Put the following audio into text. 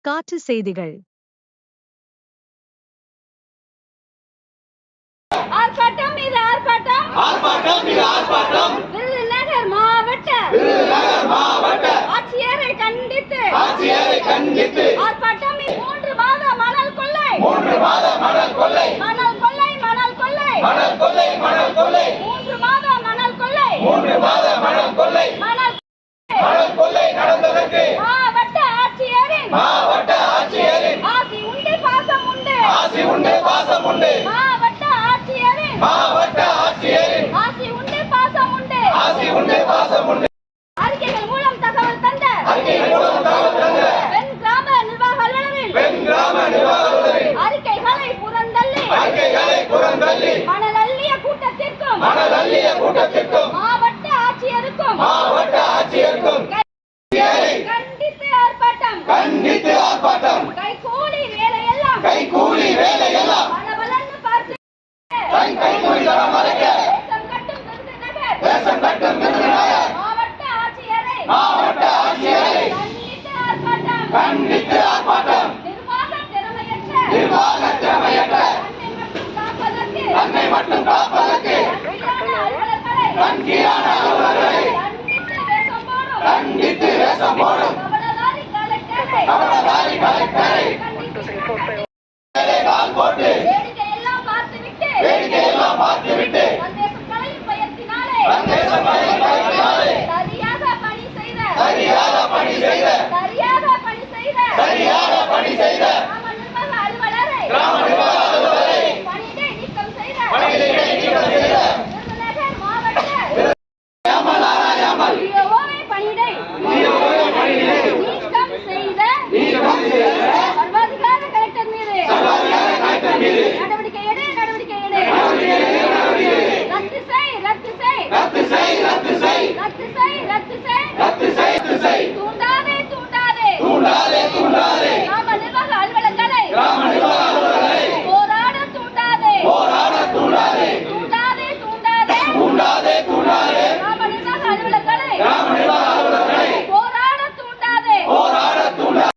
காற்று செய்திகள். ஆர்ப்பாட்டம் மீது ஆர்ப்பாட்டம். ஆர்ப்பாட்டம் இது ஆர்ப்பாட்டம். விருதுநகர் மாவட்ட விருதுநகர் மாவட்ட ஆட்சியரை கண்டித்து. ஆட்சியரை கண்டித்து. மாவட்ட ஆட்சியரின் ஆசி உண்டு பாசம் உண்டு. ஆசி உண்டு பாசம் உண்டு. கண்டித்து ஆர்ப்பாட்டம் நிர்வாக திறமையற்ற. தன்னை மட்டும் காப்பதற்கு. கண்